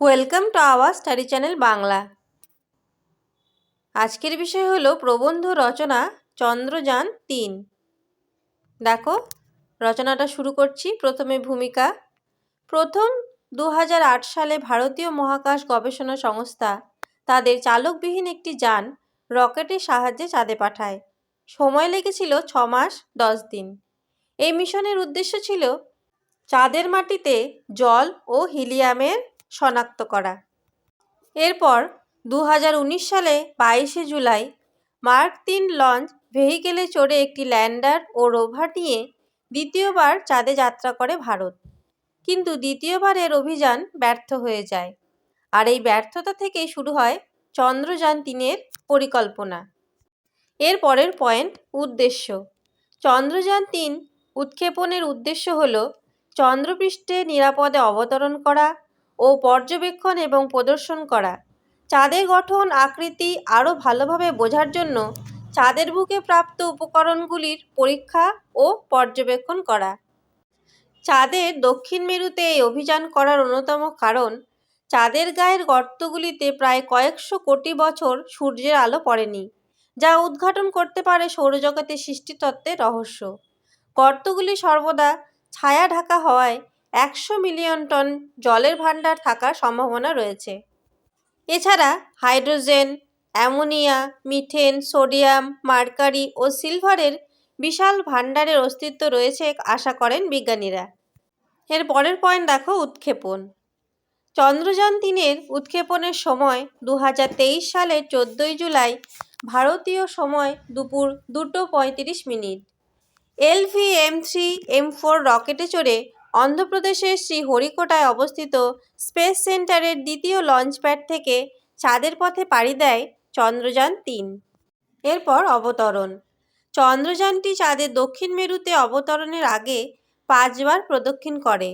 Welcome to our study channel Bangla আজকের বিষয় হলো প্রবন্ধ রচনা চন্দ্রযান তিন। দেখো, রচনাটা শুরু করছি। প্রথমে ভূমিকা। প্রথম দু হাজার আট সালে ভারতীয় মহাকাশ গবেষণা সংস্থা তাদের চালকবিহীন একটি যান রকেটের সাহায্যে চাঁদে পাঠায়। সময় লেগেছিল ছ মাস, দশ দিন। এই মিশনের উদ্দেশ্য ছিল চাঁদের মাটিতে জল ও হিলিয়ামের শনাক্ত করা। এরপর দু হাজার উনিশ সালে বাইশে জুলাই মার্ক তিন লঞ্চ ভেহিকেলে চড়ে একটি ল্যান্ডার ও রোভার নিয়ে দ্বিতীয়বার চাঁদে যাত্রা করে ভারত। কিন্তু দ্বিতীয়বারের অভিযান ব্যর্থ হয়ে যায়। আর এই ব্যর্থতা থেকেই শুরু হয় চন্দ্রযান তিনের পরিকল্পনা। এর পরের পয়েন্ট উদ্দেশ্য। চন্দ্রযান তিন উৎক্ষেপণের উদ্দেশ্য হল চন্দ্রপৃষ্ঠে নিরাপদে অবতরণ করা ও পর্যবেক্ষণ এবং প্রদর্শন করা। চাঁদের গঠন আকৃতি আরও ভালোভাবে বোঝার জন্য চাঁদের বুকে প্রাপ্ত উপকরণগুলির পরীক্ষা ও পর্যবেক্ষণ করা। চাঁদের দক্ষিণ মেরুতে এই অভিযান করার অন্যতম কারণ, চাঁদের গায়ের গর্তগুলিতে প্রায় কয়েকশো কোটি বছর সূর্যের আলো পড়েনি, যা উদ্ঘাটন করতে পারে সৌরজগতের সৃষ্টিতত্ত্বের রহস্য। গর্তগুলি সর্বদা ছায়া ঢাকা হওয়ায় একশো মিলিয়ন টন জলের ভাণ্ডার থাকার সম্ভাবনা রয়েছে। এছাড়া hydrogen, ammonia, methane, sodium, mercury ও সিলভারের বিশাল ভাণ্ডারের অস্তিত্ব রয়েছে আশা করেন বিজ্ঞানীরা। এর পরের পয়েন্ট দেখো উৎক্ষেপণ। চন্দ্রযান তিনের উৎক্ষেপণের সময় দু হাজার তেইশ সালের চোদ্দোই জুলাই ভারতীয় সময় দুপুর দুটো পঁয়ত্রিশ minute. LV M three, M four রকেটে চড়ে অন্ধ্রপ্রদেশের শ্রীহরিকোটায় অবস্থিত স্পেস সেন্টারের দ্বিতীয় লঞ্চপ্যাড থেকে চাঁদের পথে পাড়ি দেয় চন্দ্রযান তিন। এরপর অবতরণ। চন্দ্রযানটি চাঁদের দক্ষিণ মেরুতে অবতরণের আগে পাঁচবার প্রদক্ষিণ করে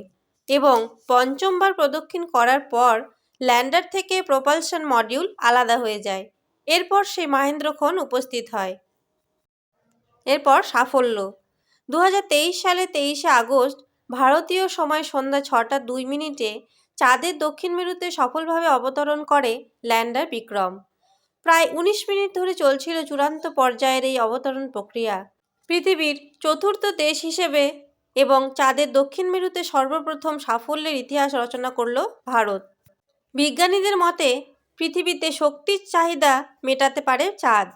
এবং পঞ্চমবার প্রদক্ষিণ করার পর ল্যান্ডার থেকে প্রপালশন মডিউল আলাদা হয়ে যায়। এরপর সেই মাহেন্দ্রক্ষণ উপস্থিত হয়। এরপর সাফল্য। দু হাজার তেইশ সালে তেইশে আগস্ট ভারতীয় সময় সন্ধ্যা ছটা দুই মিনিটে চাঁদের দক্ষিণ মেরুতে সফলভাবে অবতরণ করে ল্যান্ডার বিক্রম। প্রায় উনিশ মিনিট ধরে চলছিল চূড়ান্ত পর্যায়ের এই অবতরণ প্রক্রিয়া। পৃথিবীর চতুর্থ দেশ হিসেবে এবং চাঁদের দক্ষিণ মেরুতে সর্বপ্রথম সাফল্যের ইতিহাস রচনা করল ভারত। বিজ্ঞানীদের মতে, পৃথিবীতে শক্তির চাহিদা মেটাতে পারে চাঁদ।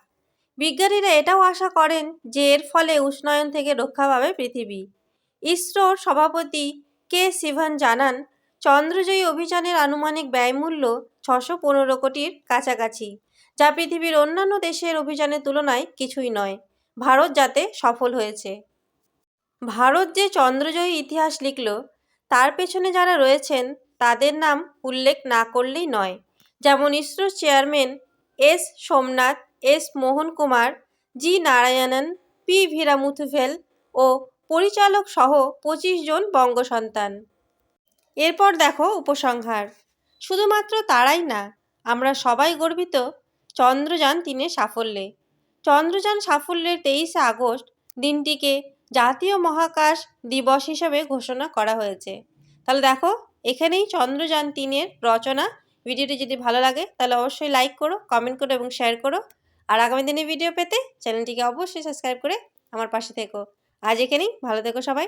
বিজ্ঞানীরা এটাও আশা করেন যে এর ফলে উষ্ণায়ন থেকে রক্ষা পাবে পৃথিবী। ইসরোর সভাপতি কে সিভান জানান চন্দ্রজয়ী অভিযানের আনুমানিক ব্যয়মূল্য ছশো পনেরো কোটির কাছাকাছি, যা পৃথিবীর অন্যান্য দেশের অভিযানের তুলনায় কিছুই নয়। ভারত যাতে সফল হয়েছে। ভারত যে চন্দ্রজয়ী ইতিহাস লিখল, তার পেছনে যারা রয়েছেন, তাদের নাম উল্লেখ না করলেই নয়। যেমন ইসরোর chairman S Somnath, S Mohan Kumar, G Narayanan, P Veeramuthuvel ও পরিচালক সহ পঁচিশ জন বঙ্গসন্তান এরপর দেখো উপসংহার। শুধুমাত্র তারাই না, আমরা সবাই গর্বিত চন্দ্রযান তিনের সাফল্যে। চন্দ্রযান সাফল্যের তেইশে আগস্ট দিনটিকে জাতীয় মহাকাশ দিবস হিসেবে ঘোষণা করা হয়েছে। তাহলে দেখো, এখানেই চন্দ্রযান তিনের রচনা। ভিডিওটি যদি ভালো লাগে, তাহলে অবশ্যই লাইক করো, কমেন্ট করো এবং শেয়ার করো। আর আগামী দিনে ভিডিও পেতে চ্যানেলটিকে অবশ্যই সাবস্ক্রাইব করে আমার পাশে থেকো। আজ এখানেই ভালো থেকো সবাই।